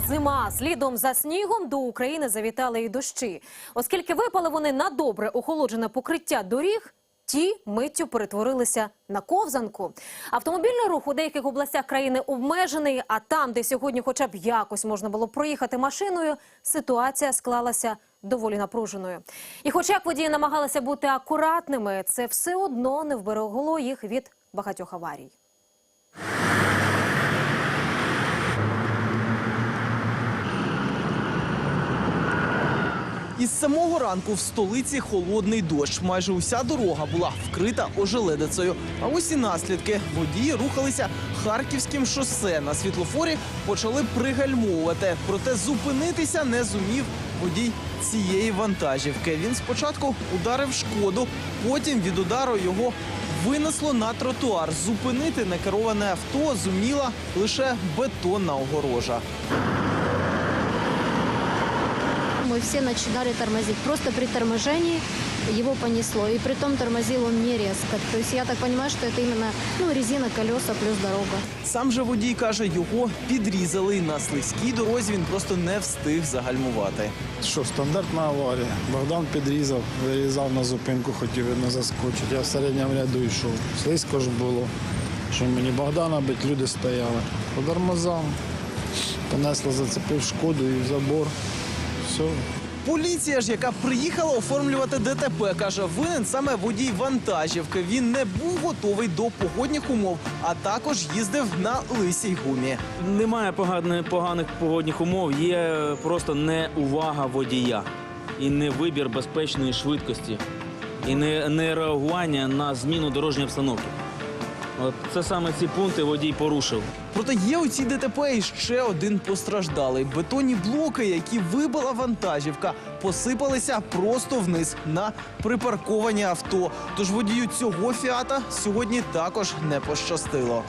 Зима. Слідом за снігом до України завітали і дощі. Оскільки випали вони на добре охолоджене покриття доріг, ті миттю перетворилися на ковзанку. Автомобільний рух у деяких областях країни обмежений, а там, де сьогодні хоча б якось можна було проїхати машиною, ситуація склалася доволі напруженою. І хоч як водії намагалися бути акуратними, це все одно не вберегло їх від багатьох аварій. Із самого ранку в столиці холодний дощ. Майже уся дорога була вкрита ожеледицею. А ось і наслідки. Водії рухалися харківським шосе. На світлофорі почали пригальмовувати. Проте зупинитися не зумів водій цієї вантажівки. Він спочатку ударив шкоду, потім від удару його винесло на тротуар. Зупинити некероване авто зуміла лише бетонна огорожа. Мы все начинали тормозить. Просто при торможении его понесло. И при том тормозил он не резко. То есть я так понимаю, что это именно ну, резина, колеса плюс дорога. Сам же водій каже, його підрізали і на слизькій дорозі. Він просто не встиг загальмувати. Що, стандартна аварія. Богдан підрізав, вирізав на зупинку, хотів видно заскочити. Я в середньому ряду йшов. Слизько ж було. Що мені Богдана бить, люди стояли. По тормозам. Понесло, зацепив шкоду і в забор. Все. Поліція ж, яка приїхала оформлювати ДТП, каже, винен саме водій вантажівки. Він не був готовий до погодних умов, а також їздив на лисій гумі. Немає поганих, поганих погодних умов, є просто неувага водія і не вибір безпечної швидкості, і не, не реагування на зміну дорожньої обстановки. Це саме ці пункти водій порушив. Проте є у цій ДТП і ще один постраждалий. Бетонні блоки, які вибила вантажівка, посипалися просто вниз на припарковані авто. Тож водію цього фіата сьогодні також не пощастило.